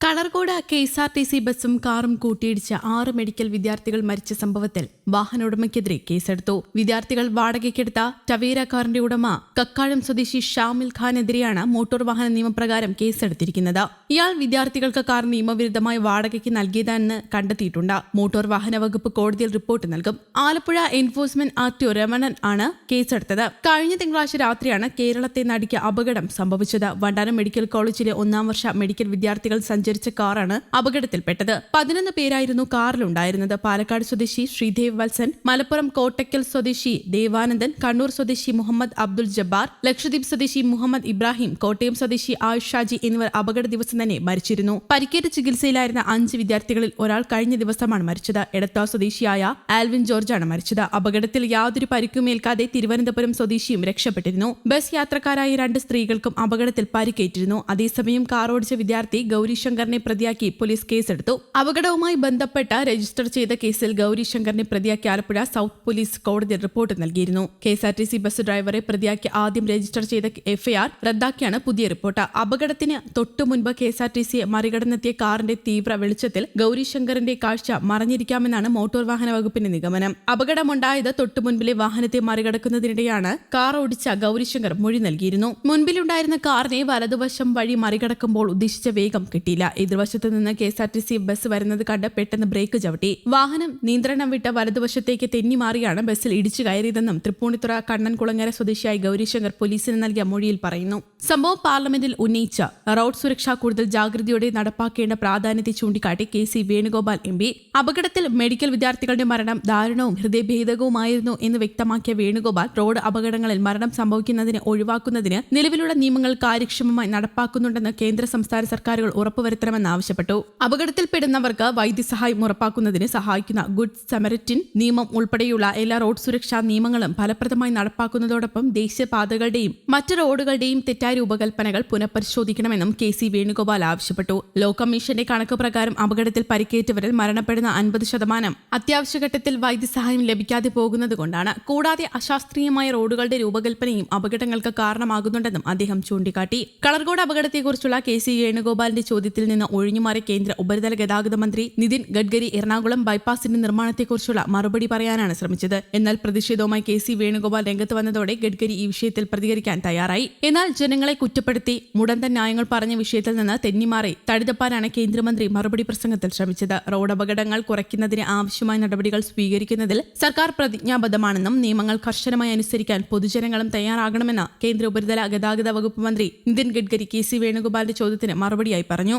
Kalarcode K S R T C ബസും കാറും കൂട്ടിയിടിച്ച് ആറ് മെഡിക്കൽ വിദ്യാർത്ഥികൾ മരിച്ച സംഭവത്തിൽ വാഹന ഉടമയ്ക്കെതിരെ കേസെടുത്തു. വിദ്യാർത്ഥികൾ വാടകയ്ക്കെടുത്ത ടവേര കാറിന്റെ ഉടമ കക്കാഴം സ്വദേശി ഷാമിൽ ഖാനെതിരെയാണ് മോട്ടോർ വാഹന നിയമപ്രകാരം കേസെടുത്തിരിക്കുന്നത്. ഇയാൾ വിദ്യാർത്ഥികൾക്ക് കാർ നിയമവിരുദ്ധമായി വാടകയ്ക്ക് നൽകിയതാണെന്ന് കണ്ടെത്തിയിട്ടുണ്ട്. മോട്ടോർ വാഹന വകുപ്പ് കോടതിയിൽ റിപ്പോർട്ട് നൽകും. Alappuzha enforcement R T Ramanan ആണ് കേസെടുത്തത്. കഴിഞ്ഞ തിങ്കളാഴ്ച രാത്രിയാണ് കേരളത്തെ നടിക്ക് അപകടം സംഭവിച്ചത്. വണ്ടാനം മെഡിക്കൽ കോളേജിലെ ഒന്നാം വർഷ മെഡിക്കൽ വിദ്യാർത്ഥികൾ സഞ്ചരിച്ച കാറാണ് അപകടത്തിൽപ്പെട്ടത്. പതിനൊന്ന് പേരായിരുന്നു കാറിലുണ്ടായിരുന്നത്. പാലക്കാട് സ്വദേശി ശ്രീദേവ് വത്സൻ മലപ്പുറം കോട്ടയ്ക്കൽ സ്വദേശി ദേവാനന്ദൻ കണ്ണൂർ സ്വദേശി മുഹമ്മദ് അബ്ദുൽ ജബ്ബാർ ലക്ഷദ്വീപ് സ്വദേശി മുഹമ്മദ് ഇബ്രാഹിം കോട്ടയം സ്വദേശി ആയുഷ് ഷാജി എന്നിവർ അപകട ദിവസം തന്നെ മരിച്ചിരുന്നു. പരിക്കേറ്റ ചികിത്സയിലായിരുന്ന അഞ്ച് വിദ്യാർത്ഥികളിൽ ഒരാൾ കഴിഞ്ഞ ദിവസമാണ് മരിച്ചത്. എടത്താ സ്വദേശിയായ ആൽവിൻ ജോർജാണ് മരിച്ചത്. അപകടത്തിൽ യാതൊരു പരിക്കുമേൽക്കാതെ തിരുവനന്തപുരം സ്വദേശിയും രക്ഷപ്പെട്ടിരുന്നു. ബസ് യാത്രക്കാരായ രണ്ട് സ്ത്രീകൾക്കും അപകടത്തിൽ പരിക്കേറ്റിരുന്നു. അതേസമയം കാർ ഓടിച്ച വിദ്യാർത്ഥി ഗൗരിശങ്കറിനെ പ്രതിയാക്കി പോലീസ് കേസെടുത്തു. അപകടവുമായി ബന്ധപ്പെട്ട രജിസ്റ്റർ ചെയ്ത കേസിൽ ഗൗരിശങ്കറിനെ പ്രതിയാക്കി ആലപ്പുഴ സൗത്ത് പോലീസ് കോടതി റിപ്പോർട്ട് നൽകിയിരുന്നു. K S R T C bus ഡ്രൈവറെ പ്രതിയാക്കി ആദ്യം രജിസ്റ്റർ ചെയ്ത എഫ്ഐആർ റദ്ദാക്കിയാണ് പുതിയ റിപ്പോർട്ട്. അപകടത്തിന് തൊട്ടു മുൻപ് കെ എസ് ആർ ടി സിയെ മറികടന്നെത്തിയ കാറിന്റെ തീവ്ര വെളിച്ചത്തിൽ ഗൗരിശങ്കറിന്റെ കാഴ്ച മറഞ്ഞിരിക്കാമെന്നാണ് മോട്ടോർ വാഹന വകുപ്പിന്റെ നിഗമനം. അപകടമുണ്ടായത് തൊട്ടു മുൻപിലെ വാഹനത്തെ മറികടക്കുന്നതിനിടെയാണ്. കാർ ഓടിച്ച ഗൗരിശങ്കർ മൊഴി നൽകിയിരുന്നു. മുൻപിലുണ്ടായിരുന്ന കാറിനെ വലതുവശം വഴി മറികടക്കുമ്പോൾ ഉദ്ദേശിച്ച വേഗം കിട്ടിയില്ല. എതിർവശത്തു നിന്ന് K S R T C bus വരുന്നത് കണ്ട് പെട്ടെന്ന് ബ്രേക്ക് ചവിട്ടി. വാഹനം നിയന്ത്രണം വിട്ട വലതുവശത്തേക്ക് തെന്നി മാറിയാണ് ബസ്സിൽ ഇടിച്ചു കയറിയതെന്നും തൃപ്പൂണിത്തുറ കണ്ണൻകുളങ്ങര സ്വദേശിയായ ഗൗരീശങ്കർ പോലീസിന് നൽകിയ മൊഴിയിൽ പറയുന്നു. സംഭവം പാർലമെന്റിൽ ഉന്നയിച്ച റോഡ് സുരക്ഷ കൂടുതൽ ജാഗ്രതയോടെ നടപ്പാക്കേണ്ട പ്രാധാന്യത്തെ ചൂണ്ടിക്കാട്ടി K C Venugopal M P. അപകടത്തിൽ മെഡിക്കൽ വിദ്യാർത്ഥികളുടെ മരണം ദാരുണവും ഹൃദയഭേദകവുമായിരുന്നു എന്ന് വ്യക്തമാക്കിയ വേണുഗോപാൽ റോഡ് അപകടങ്ങളിൽ മരണം സംഭവിക്കുന്നതിന് ഒഴിവാക്കുന്നതിന് നിലവിലുള്ള നിയമങ്ങൾ കാര്യക്ഷമമായി നടപ്പാക്കുന്നുണ്ടെന്ന് കേന്ദ്ര സംസ്ഥാന സർക്കാരുകൾ ഉറപ്പുവരുത്തണമെന്ന് ആവശ്യപ്പെട്ടു അപകടത്തിൽപ്പെടുന്നവർക്ക് വൈദ്യസഹായം ഉറപ്പാക്കുന്നതിന് സഹായിക്കുന്ന ഗുഡ് സമരറ്റിൻ നിയമം ഉൾപ്പെടെയുള്ള എല്ലാ റോഡ് സുരക്ഷാ നിയമങ്ങളും ഫലപ്രദമായി നടപ്പാക്കുന്നതോടൊപ്പം ദേശീയപാതകളുടെയും മറ്റ് റോഡുകളുടെയും തെറ്റായ രൂപകൽപ്പനകൾ പുനഃപരിശോധിക്കണമെന്നും കെ സി വേണുഗോപാൽ ആവശ്യപ്പെട്ടു. ലോ കമ്മീഷന്റെ കണക്ക് പ്രകാരം അപകടത്തിൽ പരിക്കേറ്റവരിൽ മരണപ്പെടുന്ന അൻപത് ശതമാനം അത്യാവശ്യഘട്ടത്തിൽ വൈദ്യസഹായം ലഭിക്കാതെ പോകുന്നതുകൊണ്ടാണ്. കൂടാതെ അശാസ്ത്രീയമായ റോഡുകളുടെ രൂപകൽപ്പനയും അപകടങ്ങൾക്ക് കാരണമാകുന്നുണ്ടെന്നും അദ്ദേഹം ചൂണ്ടിക്കാട്ടി. കളർകോട് അപകടത്തെക്കുറിച്ചുള്ള കെ സി വേണുഗോപാലിന്റെ ചോദ്യത്തിൽ നിന്ന് ഒഴിഞ്ഞുമാറിയ കേന്ദ്ര ഉപരിതല ഗതാഗത മന്ത്രി നിതിൻ ഗഡ്കരി എറണാകുളം ബൈപ്പാസിന്റെ നിർമ്മാണത്തെക്കുറിച്ചുള്ള മറുപടി പറയാനാണ് ശ്രമിച്ചത്. എന്നാൽ പ്രതിഷേധവുമായി കെ സി വേണുഗോപാൽ രംഗത്ത് വന്നതോടെ ഗഡ്കരി ഈ വിഷയത്തിൽ പ്രതികരിക്കാൻ തയ്യാറായി. എന്നാൽ ജനങ്ങളെ കുറ്റപ്പെടുത്തി മുടന്തൻ ന്യായങ്ങൾ പറഞ്ഞ വിഷയത്തിൽ നിന്ന് തെന്നിമാറി തടിതപ്പാനാണ് കേന്ദ്രമന്ത്രി മറുപടി പ്രസംഗത്തിൽ ശ്രമിച്ചത്. റോഡ് അപകടങ്ങൾ കുറയ്ക്കുന്നതിന് ആവശ്യമായ നടപടികൾ സ്വീകരിക്കുന്നതിൽ സർക്കാർ പ്രതിജ്ഞാബദ്ധമാണെന്നും നിയമങ്ങൾ കർശനമായി അനുസരിക്കാൻ പൊതുജനങ്ങളും തയ്യാറാകണമെന്ന് കേന്ദ്ര ഉപരിതല ഗതാഗത വകുപ്പ് മന്ത്രി നിതിൻ ഗഡ്കരി കെ സി വേണുഗോപാലിന്റെ ചോദ്യത്തിന് മറുപടിയായി പറഞ്ഞു.